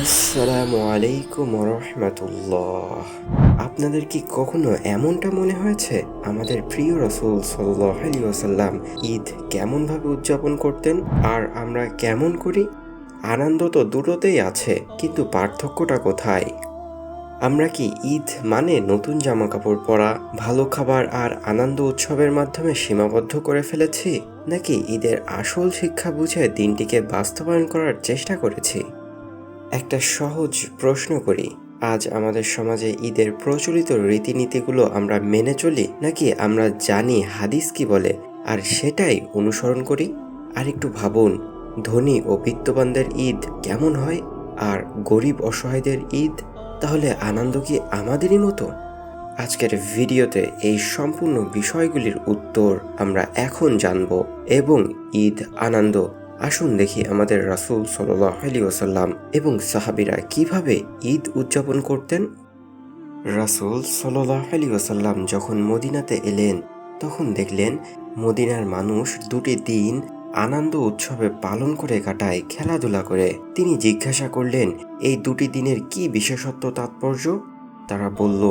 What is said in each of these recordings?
আসসালামু আলাইকুম রহমতুল্লাহ আপনাদের কি কখনো এমনটা মনে হয়েছে? আমাদের প্রিয় রসুল সাল্লাহ আলী ওসাল্লাম ঈদ কেমনভাবে উদযাপন করতেন? আর আমরা কেমন করি? আনন্দ তো দুটোতেই আছে, কিন্তু পার্থক্যটা কোথায়? আমরা কি ঈদ মানে নতুন জামা কাপড় পরা, ভালো খাবার আর আনন্দ উৎসবের মাধ্যমে সীমাবদ্ধ করে ফেলেছি? নাকি ঈদের আসল শিক্ষা বুঝে দিনটিকে বাস্তবায়ন করার চেষ্টা করেছি? একটা সহজ প্রশ্ন করি, আজ আমাদের সমাজে ঈদের প্রচলিত রীতিনীতিগুলো আমরা মেনে চলি নাকি আমরা জানি হাদিস কি বলে, আর সেটাই অনুসরণ করি? আর একটু ভাবুন, ধনী ও বিত্তবানদের ঈদ কেমন হয়? আর গরিব অসহায়দের ঈদ, তাহলে আনন্দ কি আমাদেরই মতো? আজকের ভিডিওতে এই সম্পূর্ণ বিষয়গুলির উত্তর আমরা এখন জানব এবং ঈদ আনন্দ আসুন দেখি আমাদের রাসূল সাল্লাহ আলী ওসাল্লাম এবং সাহাবিরা কীভাবে ঈদ উদযাপন করতেন। রাসূল সাল্লাহ আলী ওসাল্লাম যখন মদিনাতে এলেন, তখন দেখলেন মদিনার মানুষ দুটি দিন আনন্দ উৎসবে পালন করে কাটায়, খেলাধুলা করে। তিনি জিজ্ঞাসা করলেন, এই দুটি দিনের কি বিশেষত্ব তাৎপর্য? তারা বলল,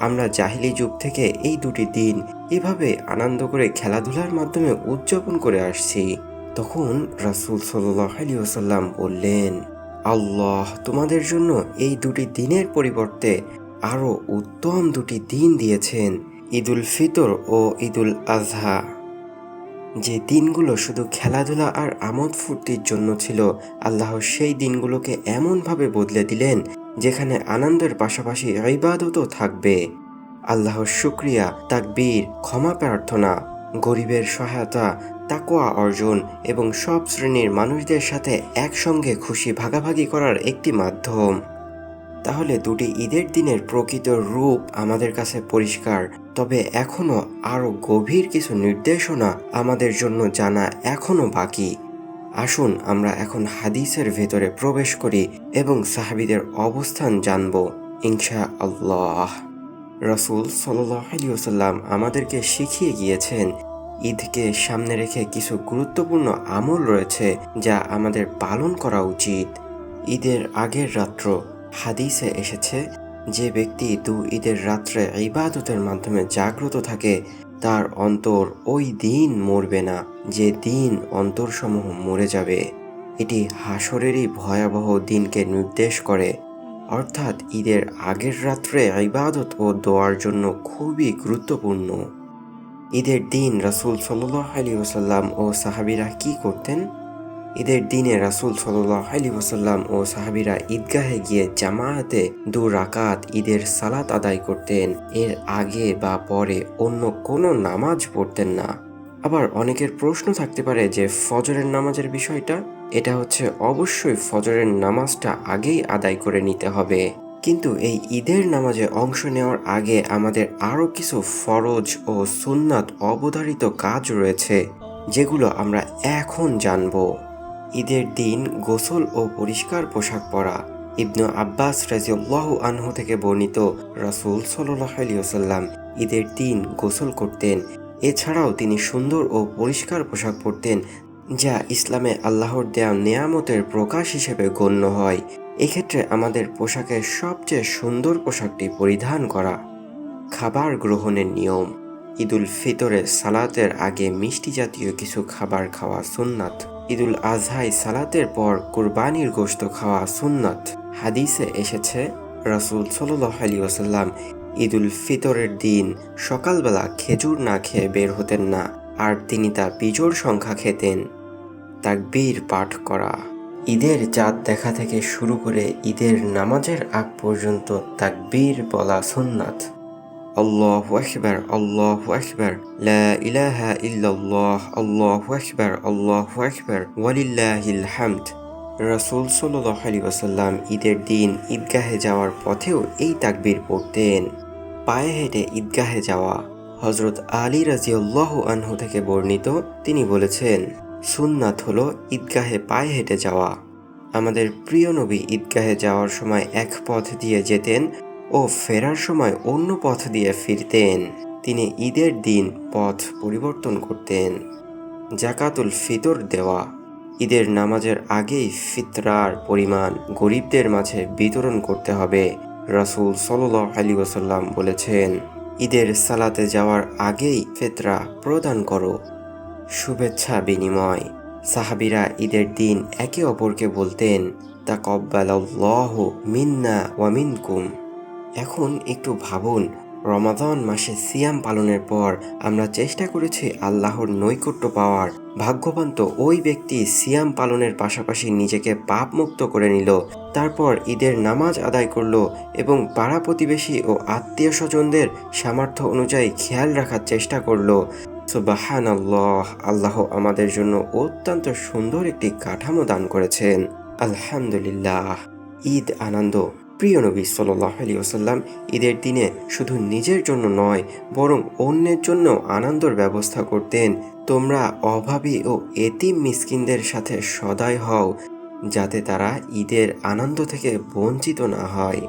আমরা জাহিলি যুগ থেকে এই দুটি দিন এভাবে আনন্দ করে খেলাধুলার মাধ্যমে উদযাপন করে আসছি। তখন রাসূল সাল্লাহ আলী ওসাল্লাম বললেন, আল্লাহ তোমাদের জন্য এই দুটি দিনের পরিবর্তে আরও উত্তম দুটি দিন দিয়েছেন, ঈদুল ফিতর ও ঈদুল আজহা যে দিনগুলো শুধু খেলাধুলা আর আমোদ ফুর্তির জন্য ছিল, আল্লাহ সেই দিনগুলোকে এমনভাবে বদলে দিলেন, যেখানে আনন্দের পাশাপাশি ইবাদতও থাকবে। আল্লাহর শুক্রিয়া, তাকবীর, ক্ষমা প্রার্থনা, গরিবের সহায়তা তাকোয়া অর্জন এবং সব শ্রেণির মানুষদের সাথে একসঙ্গে খুশি ভাগাভাগি করার একটি মাধ্যম। তাহলে দুটি ঈদের দিনের প্রকৃত রূপ আমাদের কাছে পরিষ্কার, তবে এখনও আরও গভীর কিছু নির্দেশনা আমাদের জন্য জানা এখনও বাকি। আসুন আমরা এখন হাদিসের ভেতরে প্রবেশ করি এবং সাহাবিদের অবস্থান জানব ইনশা আল্লাহ রসুল সাল্লাহ সাল্লাম আমাদেরকে শিখিয়ে গিয়েছেন ঈদকে সামনে রেখে কিছু গুরুত্বপূর্ণ আমল রয়েছে যা আমাদের পালন করা উচিত। ঈদের আগের রাত্র হাদিসে এসেছে, যে ব্যক্তি দু ঈদের রাত্রে ইবাদতের মাধ্যমে জাগ্রত থাকে, তার অন্তর ওই দিন মরবে না, যে দিন অন্তরসমূহ মরে যাবে। এটি হাসরেরই ভয়াবহ দিনকে নির্দেশ করে। অর্থাৎ ঈদের আগের রাত্রে ইবাদত ও দোয়ার জন্য খুবই গুরুত্বপূর্ণ। ঈদের দিন রাসুল সাল্লাহ আলী ওসাল্লাম ও সাহাবিরা কি করতেন? ঈদের দিনে রাসুল সাল্লাহ আলী ওসাল্লাম ও সাহাবিরা ঈদগাহে গিয়ে জামায়াতে দু রাকাত ঈদের সালাত আদায় করতেন। এর আগে বা পরে অন্য কোনো নামাজ পড়তেন না। আবার অনেকের প্রশ্ন থাকতে পারে যে ফজরের নামাজের বিষয়টা? এটা হচ্ছে অবশ্যই ফজরের নামাজটা আগেই আদায় করে নিতে হবে। কিন্তু এই ঈদের নামাজে অংশ নেওয়ার আগে আমাদের আরও কিছু ফরজ ও সুন্নাত অবধারিত কাজ রয়েছে, যেগুলো আমরা এখন জানব। ঈদের দিন গোসল ও পরিষ্কার পোশাক পরা, ইবনু আব্বাস রাজিউল্লাহ আনহু থেকে বর্ণিত রাসুল আলিয়াল্লাম ঈদের দিন গোসল করতেন। এছাড়াও তিনি সুন্দর ও পরিষ্কার পোশাক পরতেন যা ইসলামে আল্লাহর দেয়া নেয়ামতের প্রকাশ হিসেবে গণ্য হয়। এক্ষেত্রে আমাদের পোশাকের সবচেয়ে সুন্দর পোশাকটি পরিধান করা। খাবার গ্রহণের নিয়ম। ঈদুল ফিতরে সালাতের আগে মিষ্টি জাতীয় কিছু খাবার খাওয়া সুন্নাত। ঈদুল আজহাই সালাতের পর কুরবানির গোশত খাওয়া সুন্নাত। হাদিসে এসেছে, রাসুল সাল্লাহ আলী ওসাল্লাম ঈদুল ফিতরের দিন সকালবেলা খেজুর না খেয়ে বের হতেন না। আর তিনি তা বিজোড় সংখ্যা খেতেন। তাকবীর পাঠ করা। ঈদের চাঁদ দেখা থেকে শুরু করে ঈদের নামাজের আগ পর্যন্ত তাকবীর বলা সুন্নাত। আল্লাহু আকবার আল্লাহু আকবার, লা ইলাহা ইল্লাল্লাহ, আল্লাহু আকবার আল্লাহু আকবার, ওয়ালিল্লাহিল হামদ। রাসূল সাল্লাল্লাহু আলাইহি ওয়াসাল্লাম ঈদের দিন ঈদগাহে যাওয়ার পথেও এই তাকবীর পড়তেন। পায়ে হেঁটে ঈদগাহে যাওয়া। হজরত আলী রাজিউল্লাহ আনহু থেকে বর্ণিত, তিনি বলেছেন, সুন্নাত হল ঈদগাহে পায়ে হেঁটে যাওয়া। আমাদের প্রিয় নবী ঈদগাহে যাওয়ার সময় এক পথ দিয়ে যেতেন ও ফেরার সময় অন্য পথ দিয়ে ফিরতেন। তিনি ঈদের দিন পথ পরিবর্তন করতেন। জাকাতুল ফিতর দেওয়া। ঈদের নামাজের আগেই ফিতরার পরিমাণ গরিবদের মাঝে বিতরণ করতে হবে। রাসূল সাল্লাহ আলী ওসাল্লাম বলেছেন ঈদের সালাতে যাওয়ার আগেই ফেতরা প্রদান করো। শুভেচ্ছা বিনিময়। সাহাবিরা ঈদের দিন একে অপরকে বলতেন তা কব্বাল মিন্না ওয়ামিনকুম এখন একটু ভাবুন রমাদান মাসে সিয়াম পালনের পর আমরা চেষ্টা করেছি আল্লাহর নৈকট্য পাওয়ার। ভাগ্যবান তো ওই ব্যক্তি সিয়াম পালনের পাশাপাশি নিজেকে পাপ মুক্ত করে নিল, তারপর ঈদের নামাজ আদায় করল এবং পাড়া প্রতিবেশী ও আত্মীয় স্বজনদের সামর্থ্য অনুযায়ী খেয়াল রাখার চেষ্টা করল। সুবাহান আল্লাহ আল্লাহ আমাদের জন্য অত্যন্ত সুন্দর একটি কাঠামো দান করেছেন। আলহামদুলিল্লাহ। ঈদ আনন্দ প্রিয় নবী সাল্লাহ আলী ওসাল্লাম ঈদের দিনে শুধু নিজের জন্য নয়, বরং অন্যের জন্য আনন্দর ব্যবস্থা করতেন। তোমরা অভাবী ও এতিম মিসকিনদের সাথে সদাই হও, যাতে তারা ঈদের আনন্দ থেকে বঞ্চিত না হয়।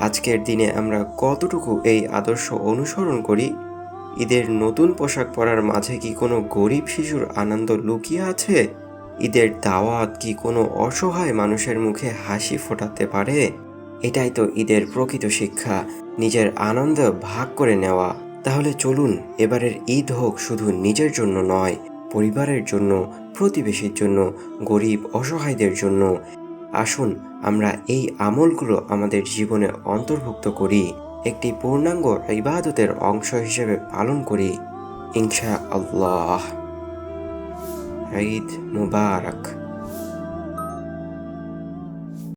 আজকের দিনে আমরা কতটুকু এই আদর্শ অনুসরণ করি? ঈদের নতুন পোশাক পরার মাঝে কি কোনো গরিব শিশুর আনন্দ লুকিয়ে আছে? ঈদের দাওয়াত কি কোনো অসহায় মানুষের মুখে হাসি ফোটাতে পারে? এটাই তো ঈদের প্রকৃত শিক্ষা, নিজের আনন্দ ভাগ করে নেওয়া। তাহলে চলুন, এবারের ঈদ হোক শুধু নিজের জন্য নয়, পরিবারের জন্য, প্রতিবেশীর জন্য, গরিব অসহায়দের জন্য। আসুন, আমরা এই আমলগুলো আমাদের জীবনে অন্তর্ভুক্ত করি, একটি পূর্ণাঙ্গ ইবাদতের অংশ হিসেবে পালন করি ইনশা আল্লাহ ঈদ মুবারক।